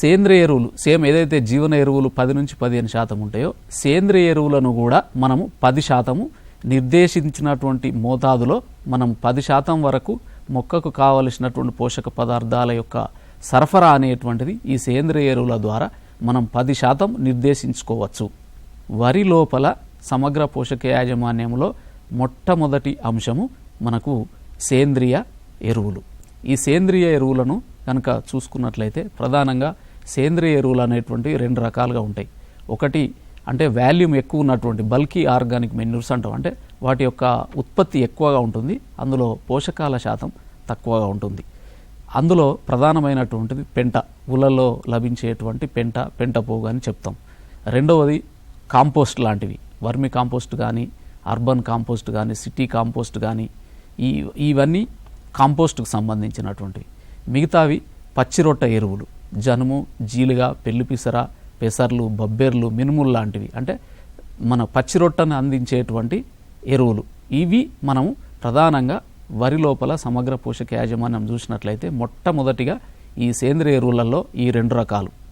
సేంద్రియ ఎరువులు సేమ్ ఏదైతే జీవన ఎరువులు పది నుంచి పదిహేను శాతం ఉంటాయో సేంద్రియ ఎరువులను కూడా మనము పది శాతము నిర్దేశించినటువంటి మోతాదులో మనం పది శాతం వరకు మొక్కకు కావలసినటువంటి పోషక పదార్థాల యొక్క సరఫరా అనేటువంటిది ఈ సేంద్రియ ఎరువుల ద్వారా మనం పది శాతం నిర్దేశించుకోవచ్చు. వరి లోపల సమగ్ర పోషక యాజమాన్యంలో మొట్టమొదటి అంశము మనకు సేంద్రియ ఎరువులు. ఈ సేంద్రియ ఎరువులను కనుక చూసుకున్నట్లయితే ప్రధానంగా సేంద్రియ ఎరువులు అనేటువంటివి రెండు రకాలుగా ఉంటాయి. ఒకటి అంటే వాల్యూమ్ ఎక్కువ ఉన్నటువంటి బల్కీ ఆర్గానిక్ మెన్యూర్స్ అంటాం. అంటే వాటి యొక్క ఉత్పత్తి ఎక్కువగా ఉంటుంది. అందులో పోషకాల శాతం తక్కువగా ఉంటుంది. అందులో ప్రధానమైనటువంటిది పెంట. ఊళ్ళల్లో లభించేటువంటి పెంట పెంట పోగు అని చెప్తాం. రెండవది కాంపోస్ట్ లాంటివి. వర్మి కాంపోస్ట్ కానీ అర్బన్ కాంపోస్ట్ కానీ సిటీ కాంపోస్ట్ కానీ ఈ ఇవన్నీ కాంపోస్ట్కు సంబంధించినటువంటివి. మిగతావి పచ్చిరొట్ట ఎరువులు. జనుము జీలుగా పెళ్ళిపిసర పెసర్లు బబ్బెర్లు మినుములు లాంటివి. అంటే మన పచ్చి రొట్టెను అందించేటువంటి ఎరువులు. ఇవి మనము ప్రధానంగా వరి లోపల సమగ్ర పోషక యాజమాన్యం చూసినట్లయితే మొట్టమొదటిగా ఈ సేంద్రియ ఎరువులలో ఈ రెండు రకాలు.